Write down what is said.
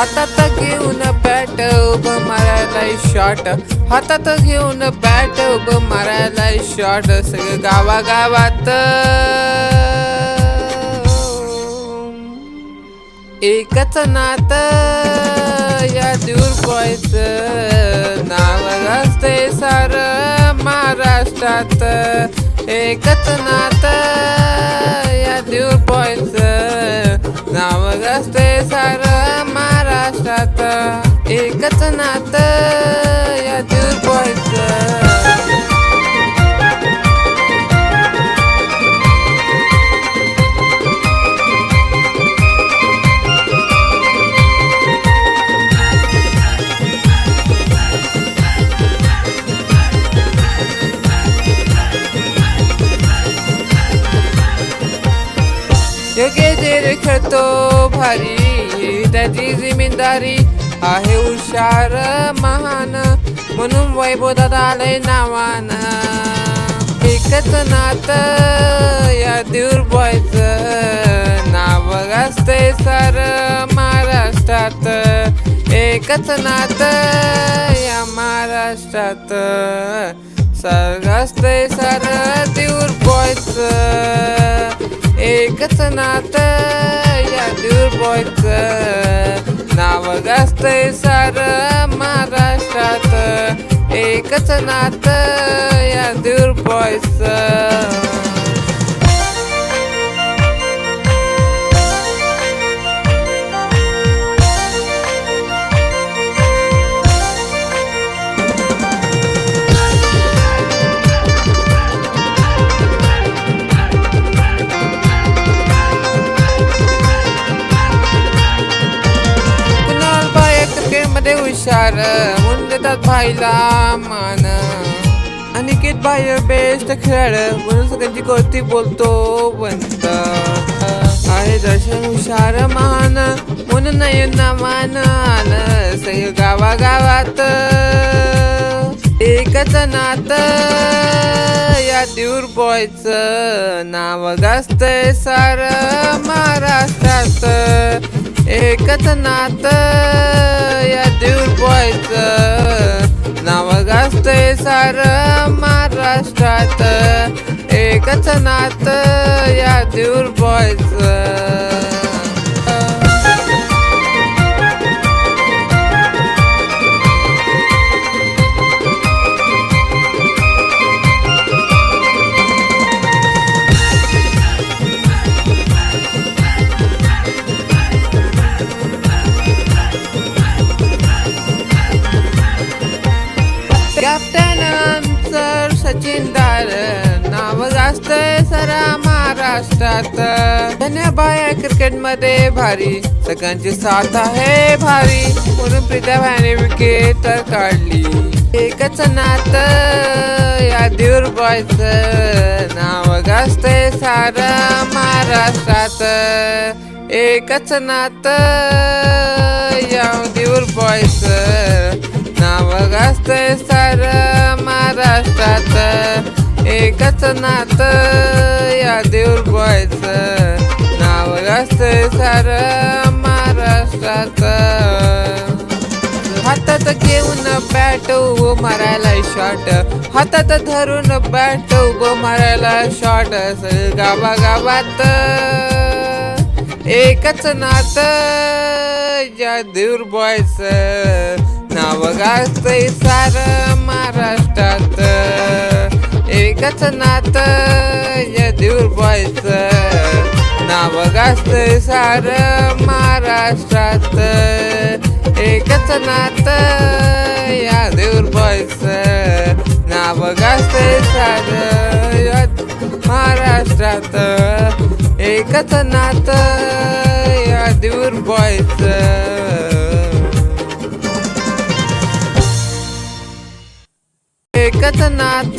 हातात घेऊन बॅट उभं मारायला शॉट हातात घेऊन बॅट उभं मारायला शॉट सगळं गावागावात. एकच नात या दूर पॉयच नाव असते सार महाराष्ट्रात. एकच नात या दूर पॉयच नाव असते सार महाराष्ट्रात एकच नात या दूर बॉयच योग्य जे खेळतो भारी त्याची जिम्मेदारी आहे हुशार महान. म्हणून वैभव दादा आलंय नावान. एकच नात या दूर बॉयच. नाव असते सर महाराष्ट्रात. एकच नात या महाराष्ट्रात. सर असते सर दूर बॉयच. एकच नात या दूर बॉयच. नाव गाजतय सार महाराष्ट्रात. एकच नात या दूर बॉयच मध्ये हुशार म्हणून देतात भाईला मान. अनिकेत बाय बेस्ट खेळ म्हणून सगळ्यांची गोष्टी बोलतो बनत आहे दर्शन हुशार मान म्हणून नाही मान आलं सगळं गावागावात. एकच नात या दूर बॉयच नाव गाजतंय सार महाराष्ट्रात. एकच नात दूर बॉयच नाव गाजतंय सार महाराष्ट्रात. एकच नात या दूर बॉयचं. कॅप्टन आमचं सचिन दार नाव जास्त सरा महाराष्ट्रात. धन्यबाया क्रिकेटमध्ये भारी. सगळ्यांची साथ आहे भारी. म्हणून प्रीत्या भाईने विकेट काढली. एकच नात या दूर बॉयच. नाव गाजतंय सारा महाराष्ट्रात. एकच नात या दूर बॉयच. नाव गाजतंय नातं नात या देऊर बॉयचं नाव गाजतंय सार हातात घेऊन बॅट उभं मारायला शॉट हातात धरून बॅट उभं मारायला शॉट गावा गावात एकच नात या दूर बॉयच नाव गाजतंय सार महाराष्ट्रात. एकच नात या दूर बॉयच नाव गाजतंय सार महाराष्ट्रात. एकच नात या दूर बॉयच नाव सार महाराष्ट्रात. एकच नात या दूर बॉयच एकच नात